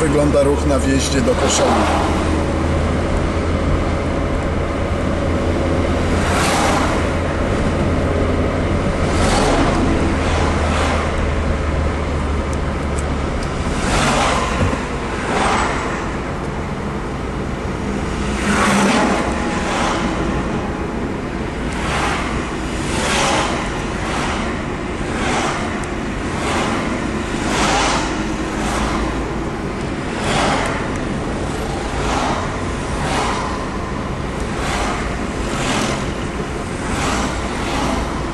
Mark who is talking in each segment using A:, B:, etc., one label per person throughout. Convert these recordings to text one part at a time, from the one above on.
A: wygląda ruch na wjeździe do Koszalina.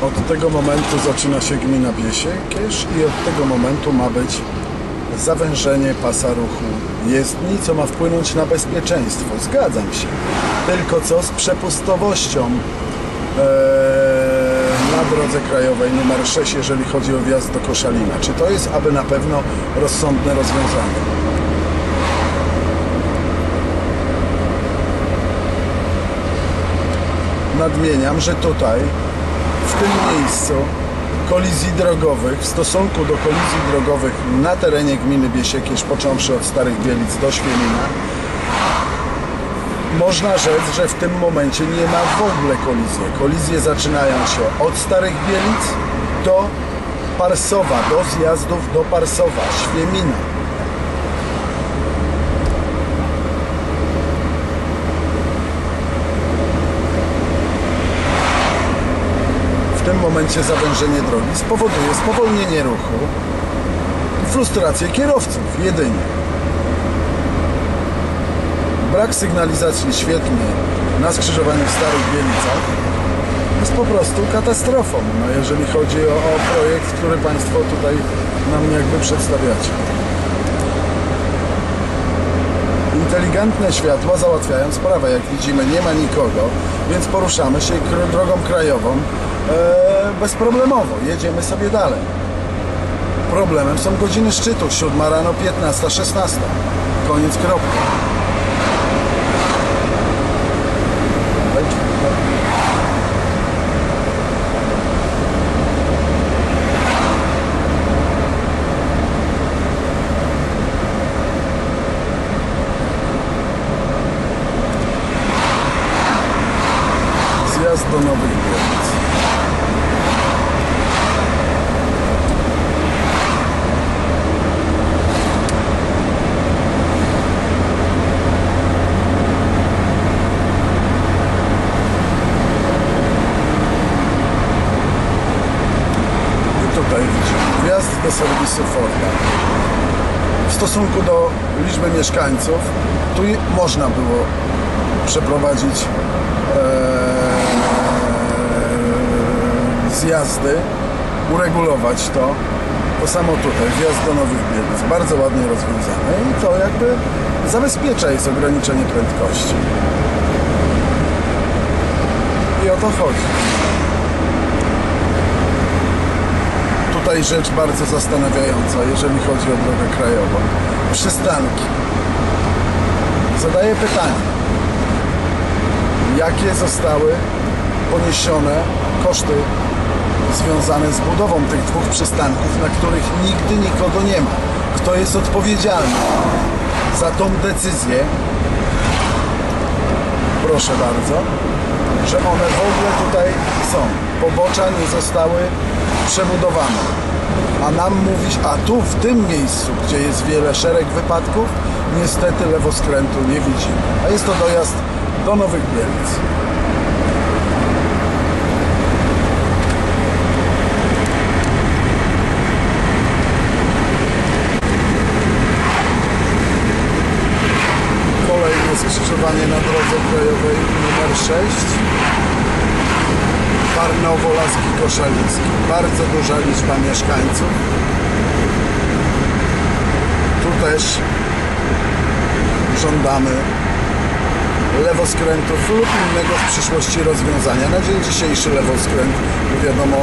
A: Od tego momentu zaczyna się gmina Biesiekierz i od tego momentu ma być zawężenie pasa ruchu jezdni, co ma wpłynąć na bezpieczeństwo. Zgadzam się. Tylko co z przepustowością eee, na drodze krajowej numer 6, jeżeli chodzi o wjazd do Koszalina? Czy to jest aby na pewno rozsądne rozwiązanie? Nadmieniam, że tutaj tym miejscu kolizji drogowych, w stosunku do kolizji drogowych na terenie gminy Biesiekierz, począwszy od Starych Bielic do Świemina, można rzec, że w tym momencie nie ma w ogóle kolizji. Kolizje zaczynają się od Starych Bielic do Parsowa, do zjazdów do Parsowa, Świemina. Momencie zawężenie drogi spowoduje spowolnienie ruchu i frustrację kierowców jedynie. Brak sygnalizacji świetnej na skrzyżowaniu w Starych Bielicach jest po prostu katastrofą, no jeżeli chodzi o, o projekt, który Państwo tutaj nam jakby przedstawiacie. Inteligentne światła załatwiają sprawę. Jak widzimy, nie ma nikogo, więc poruszamy się drogą krajową e, bezproblemowo. Jedziemy sobie dalej. Problemem są godziny szczytu. 7 rano, 15, 16. Koniec, kropka. Zjazd do Nowych. I tutaj widzimy wjazd do serwisu Forda. W stosunku do liczby mieszkańców, tu można było przeprowadzić e, zjazdy, uregulować to. To samo tutaj, wjazd do Nowych Bielic, bardzo ładnie rozwiązane i to jakby zabezpiecza jest ograniczenie prędkości. I o to chodzi. Tutaj rzecz bardzo zastanawiająca, jeżeli chodzi o drogę krajową. Przystanki. Zadaję pytanie jakie zostały poniesione koszty związane z budową tych dwóch przystanków, na których nigdy nikogo nie ma. Kto jest odpowiedzialny za tą decyzję? Proszę bardzo, że one w ogóle tutaj są. Pobocza nie zostały przebudowane. A nam mówić, a tu w tym miejscu, gdzie jest wiele szereg wypadków, niestety lewoskrętu nie widzimy. A jest to dojazd do Nowych Bielic. Kolejne skrzyżowanie na drodze krajowej numer 6. Tarnowo Laski Koszaliński. Bardzo duża liczba mieszkańców. Tu też żądamy lewoskrętów lub innego w przyszłości rozwiązania. Na dzień dzisiejszy lewoskręt, bo wiadomo,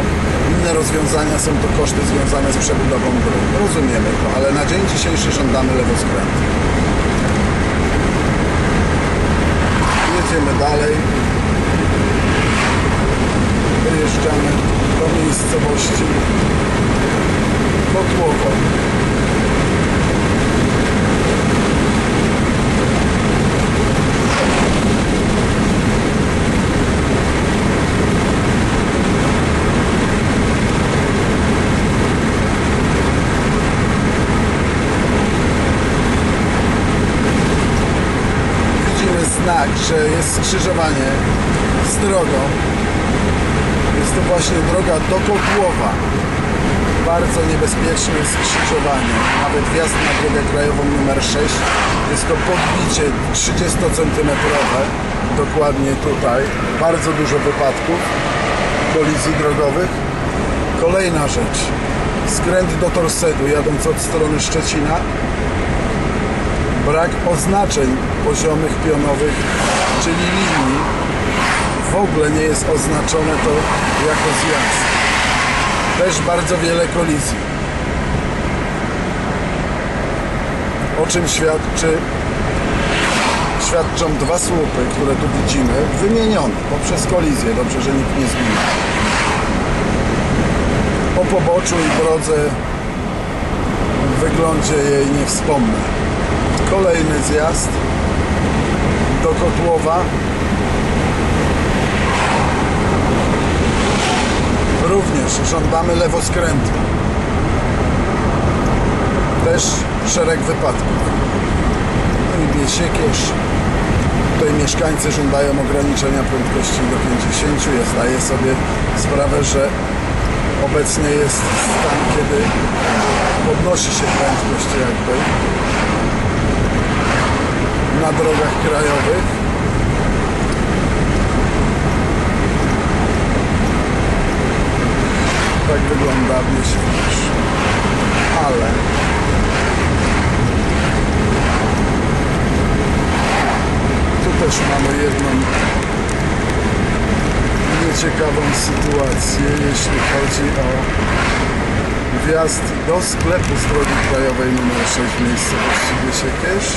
A: inne rozwiązania są to koszty związane z przebudową dróg. Rozumiemy to, ale na dzień dzisiejszy żądamy lewoskrętu. Jedziemy dalej. Dojeżdżamy do miejscowości Kotłowo. Widzimy znak, że jest skrzyżowanie z drogą jest to właśnie droga do Kotłowa. Bardzo niebezpieczne skrzyżowanie. Nawet wjazd na drogę krajową numer 6. Jest to podbicie 30 cm. Dokładnie tutaj. Bardzo dużo wypadków, kolizji drogowych. Kolejna rzecz. Skręt do Torsedu jadąc od strony Szczecina. Brak oznaczeń poziomych, pionowych, czyli linii. W ogóle nie jest oznaczone to jako zjazd. Też bardzo wiele kolizji. O czym świadczy świadczą dwa słupy, które tu widzimy, wymienione poprzez kolizję. Dobrze, że nikt nie zginął. O poboczu i drodze w wyglądzie jej nie wspomnę. Kolejny zjazd do Kotłowa. Również żądamy lewoskrętu. Też szereg wypadków. I Biesiekierz. Tutaj mieszkańcy żądają ograniczenia prędkości do 50. Ja zdaję sobie sprawę, że obecnie jest stan, kiedy podnosi się prędkość jakby na drogach krajowych. Tak wygląda Biesiekierz. Ale tu też mamy jedną nieciekawą jeśli chodzi o wjazd do sklepu z drogi krajowej nr 6 w miejscowości Biesiekierz.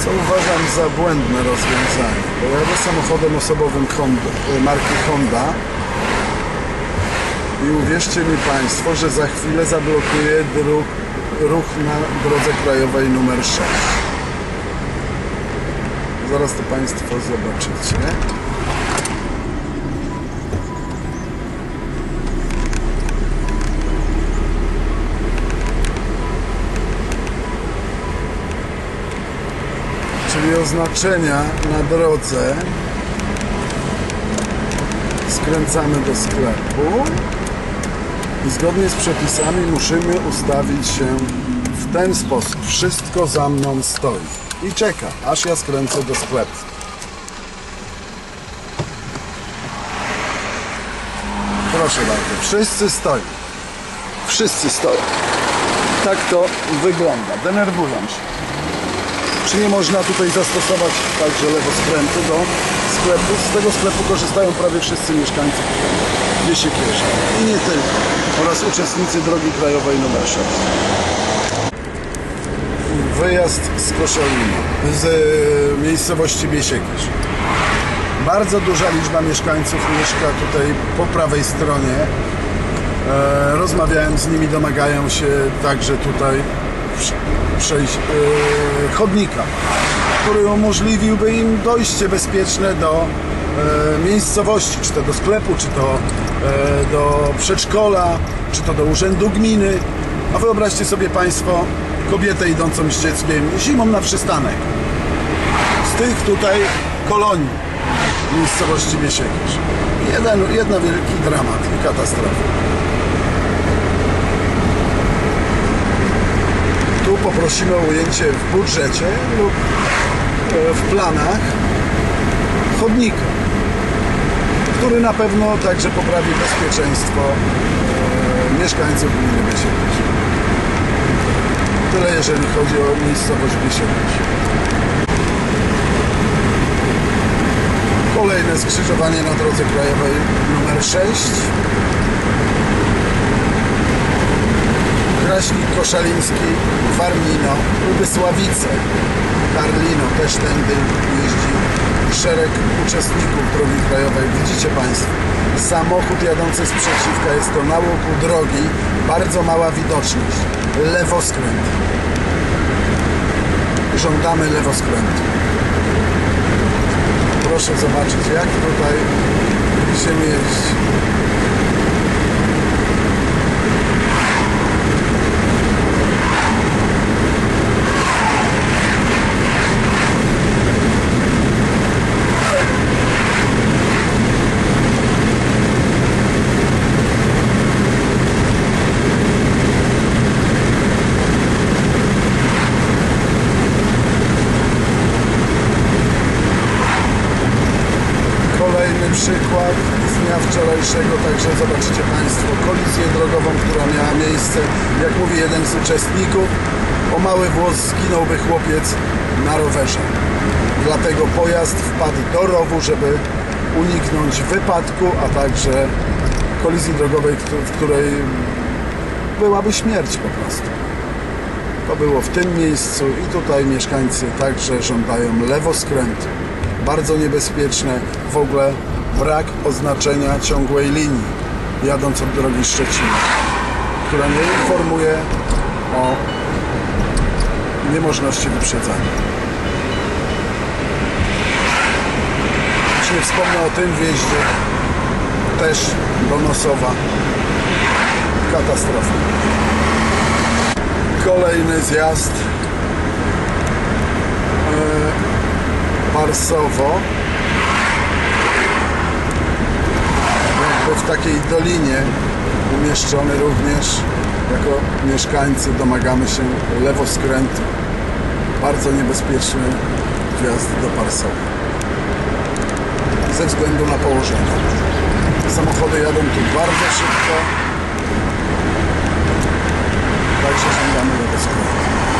A: Co uważam za błędne rozwiązanie, bo jadę samochodem osobowym Honda, marki Honda i uwierzcie mi Państwo, że za chwilę zablokuję ruch na drodze krajowej numer 6. Zaraz to Państwo zobaczycie. Czyli oznaczenia na drodze skręcamy do sklepu i zgodnie z przepisami musimy ustawić się w ten sposób. Wszystko za mną stoi i czeka, aż ja skręcę do sklepu. Proszę bardzo, wszyscy stoją. Wszyscy stoją. Tak to wygląda. Denerwują się. Czy nie można tutaj zastosować także lewoskrętu do sklepu? Z tego sklepu korzystają prawie wszyscy mieszkańcy Biesiekierza i nie tylko oraz uczestnicy drogi krajowej nr 6. Wyjazd z Koszalina, z e, miejscowości Biesiekierz. Bardzo duża liczba mieszkańców mieszka tutaj po prawej stronie. E, rozmawiałem z nimi, domagają się także tutaj przejść e, chodnika, który umożliwiłby im dojście bezpieczne do miejscowości, czy to do sklepu, czy to do przedszkola, czy to do urzędu gminy. A wyobraźcie sobie Państwo kobietę idącą z dzieckiem zimą na przystanek. Z tych tutaj kolonii miejscowości Biesiekierz. Jeden, jedna wielki dramat i katastrofa. Tu poprosimy o ujęcie w budżecie lub e, w planach chodnika, który na pewno także poprawi bezpieczeństwo e, mieszkańców gminy Biesiekierz. Jeżeli chodzi o miejscowość Biesiekierz. Kolejne skrzyżowanie na drodze krajowej numer 6. Kraśnik Koszaliński, Warmino, Ubysławice, Karlino też tędy jeździ szereg uczestników drogi krajowej. Widzicie Państwo, samochód jadący z przeciwka jest to na łuku drogi, bardzo mała widoczność, lewoskręt. Żądamy lewoskrętu. Proszę zobaczyć, jak tutaj się mieści. Kolejny przykład z dnia wczorajszego, także zobaczycie Państwo kolizję drogową, która miała miejsce. Jak mówi jeden z uczestników, o mały włos zginąłby chłopiec na rowerze. Dlatego pojazd wpadł do rowu, żeby uniknąć wypadku, a także kolizji drogowej, w której byłaby śmierć po prostu. To było w tym miejscu i tutaj mieszkańcy także żądają lewoskrętu. Bardzo niebezpieczne, w ogóle brak oznaczenia ciągłej linii jadąc od drogi Szczecina, która nie informuje o niemożności wyprzedzania. Już nie wspomnę o tym wjeździe, też do Nosowa. Katastrofa. Kolejny zjazd. E, Barsowo. Jakby w takiej dolinie umieszczony również jako mieszkańcy domagamy się lewoskrętu. Bardzo niebezpieczny wjazd do Barsowa. Ze względu na położenie. Samochody jadą tu bardzo szybko. Także żądamy lewoskrętu.